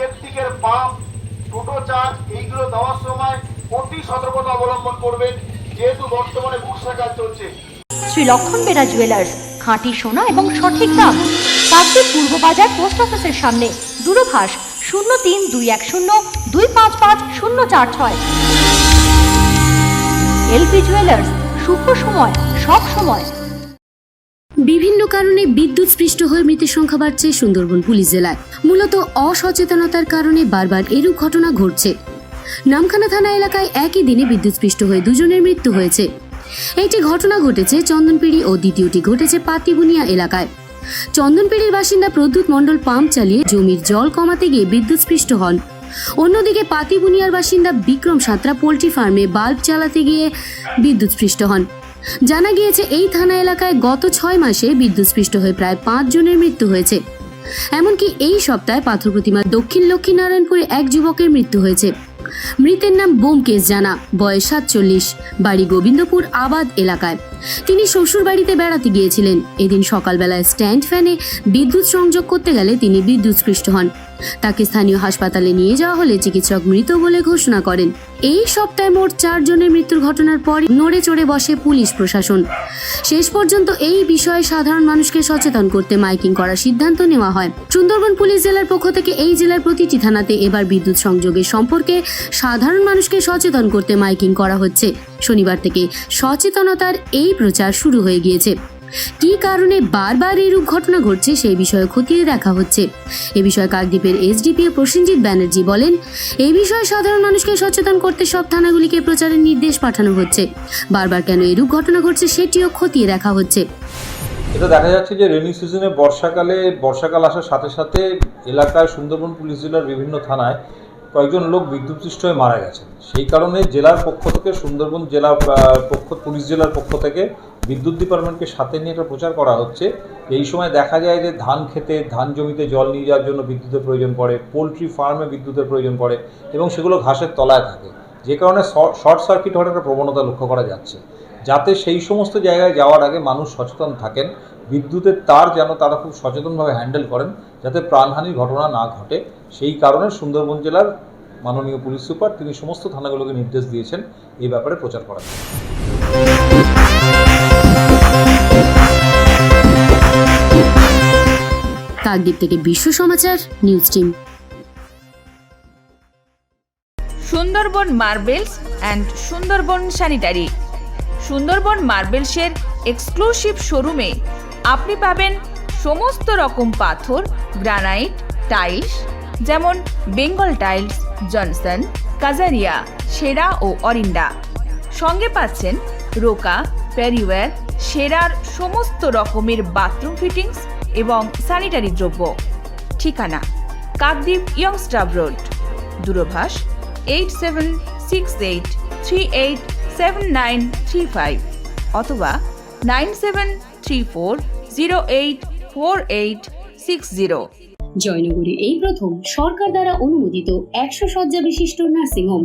ইলেকট্রিকের পাম্প টোটো চার্জ এইগুলো দেওয়ার সময় অতি সতর্কতা অবলম্বন করবেন, যেহেতু বর্তমানে বর্ষাকাল চলছে। শ্রী লক্ষণ বেরা জুয়েলার্স খাঁটি সোনা এবং সঠিক দাম। কাকদ্বীপ পূর্ব বাজার পোস্ট অফিসের সামনে। দূরভাষ শূন্য তিন দুই এক শূন্য দুই পাঁচ পাঁচ শূন্য চার ছয়। এলপি জুয়েলার্স শুভ সময়, সব সময়। বিভিন্ন কারণে বিদ্যুৎ স্পৃষ্ট হয়ে মৃতের সংখ্যা বাড়ছে সুন্দরবন পুলিশ জেলায়। মূলত অসচেতনতার কারণে বারবার এরূপ ঘটনা ঘটছে। নামখানা থানা এলাকায় একই দিনে বিদ্যুৎ স্পৃষ্ট হয়ে দুজনের মৃত্যু হয়েছে। একটি ঘটনা ঘটেছে চন্দনপিড়ি ও দ্বিতীয়টি ঘটেছে পাতিবুনিয়া এলাকায়। চন্দনপিড়ির বাসিন্দা প্রদ্যুৎ মণ্ডল পাম্প চালিয়ে জমির জল কমাতে গিয়ে বিদ্যুৎ স্পৃষ্ট হন। অন্যদিকে পাতিবুনিয়ার বাসিন্দা বিক্রম সাঁতরা পোলট্রি ফার্মে বাল্ব চালাতে গিয়ে বিদ্যুৎ স্পৃষ্ট হন। জানা গিয়েছে, এই থানা এলাকায় গত ছয় মাসে বিদ্যুৎস্পৃষ্ট হয়ে প্রায় পাঁচ জনের মৃত্যু হয়েছে। এমনকি এই সপ্তাহে পাথর প্রতিমা দক্ষিণ লক্ষ্মীনারায়ণপুরে এক যুবকের মৃত্যু হয়েছে। মৃতের নাম বোমকেশ জানা, বয়স সাতচল্লিশ, বাড়ি গোবিন্দপুর আবাদ এলাকায়। তিনি শ্বশুর বাড়িতে বেড়াতে গিয়েছিলেন। এদিন সকালবেলায় স্ট্যান্ড ফ্যানে বিদ্যুৎ সংযোগ করতে গেলে তিনি বিদ্যুৎস্পৃষ্ট হন। তাকে স্থানীয় হাসপাতালে নিয়ে যাওয়া হলে চিকিৎসক মৃত বলে ঘোষণা করেন। এই সপ্তাহে মোট চারজনের মৃত্যুর ঘটনার পর নড়ে চড়ে বসে পুলিশ প্রশাসন। শেষ পর্যন্ত এই বিষয়ে সাধারণ মানুষকে সচেতন করতে মাইকিং করার সিদ্ধান্ত নেওয়া হয়। সুন্দরবন পুলিশ জেলার পক্ষ থেকে এই জেলার প্রতিটি থানাতে এবার বিদ্যুৎ সংযোগের সম্পর্কে সাধারণ মানুষকে সচেতন করতে মাইকিং করা হচ্ছে। শনিবার থেকে সচেতনতার এই প্রচার শুরু হয়ে গিয়েছে। কী কারণে বারবার এরূপ ঘটনা ঘটছে সেই বিষয়ে খতিয়ে দেখা হচ্ছে। এ বিষয়ে কাকদ্বীপের এসডিপিও প্রসেনজিৎ ব্যানার্জি বলেন এই বিষয়ে সাধারণ মানুষকে সচেতন করতে সব থানাগুলিকে প্রচারের নির্দেশ পাঠানো হচ্ছে। বারবার কেন এরূপ ঘটনা ঘটছে সেটিও খতিয়ে দেখা হচ্ছে। এটা দেখা যাচ্ছে যে রেনি সিজনে বর্ষাকালে, বর্ষাকাল আসার সাথে সাথে এলাকায় সুন্দরবন পুলিশ জেলার বিভিন্ন থানায় কয়েকজন লোক বিদ্যুৎপৃষ্ট হয়ে মারা গেছেন। সেই কারণে জেলার পক্ষ থেকে সুন্দরবন জেলা পক্ষ, পুলিশ জেলার পক্ষ থেকে বিদ্যুৎ ডিপার্টমেন্টকে সাথে নিয়ে একটা প্রচার করা হচ্ছে। এই সময় দেখা যায় যে ধান খেতে, ধান জমিতে জল নিয়ে যাওয়ার জন্য বিদ্যুতের প্রয়োজন পড়ে, পোলট্রি ফার্মে বিদ্যুতের প্রয়োজন পড়ে এবং সেগুলো ঘাসের তলায় থাকে। যে কারণে শর্ট সার্কিট হওয়ার একটা প্রবণতা লক্ষ্য করা যাচ্ছে। যাতে সেই সমস্ত জায়গায় যাওয়ার আগে মানুষ সচেতন থাকেন, বিদ্যুতের তার যেন তারা খুব সচেতনভাবে হ্যান্ডেল করেন, যাতে প্রাণহানির ঘটনা না ঘটে। সেই কারণে সুন্দরবন জেলার মাননীয় পুলিশ সুপার তিনি সমস্ত থানাগুলোকে নির্দেশ দিয়েছেন, এই ব্যাপারে প্রচার করার কাকদ্বীপ থেকে Biswa Samachar, news team. Sundarban marbles and Sundarban sanitary. Sundarban মার্বেলসের exclusive শোরুমে আপনি পাবেন সমস্ত রকম পাথর, গ্রানাইট, টাইলস, যেমন বেঙ্গল টাইলস, জনসন, কাজারিয়া, সেরা ও অরিন্ডা সঙ্গে পাচ্ছেন রোকা প্যারিওয়্যার, সেরার সমস্ত রকমের বাথরুম ফিটিংস এবং স্যানিটারি দ্রব্য। ঠিকানা, Kakdwip youngster road, দূরভাষ eight seven six eight three eight seven nine three five অথবা nine seven three four zero eight four eight six zero. জয়নগরে এই প্রথম সরকার দ্বারা অনুমোদিত একশো শয্যা বিশিষ্ট নার্সিংহোম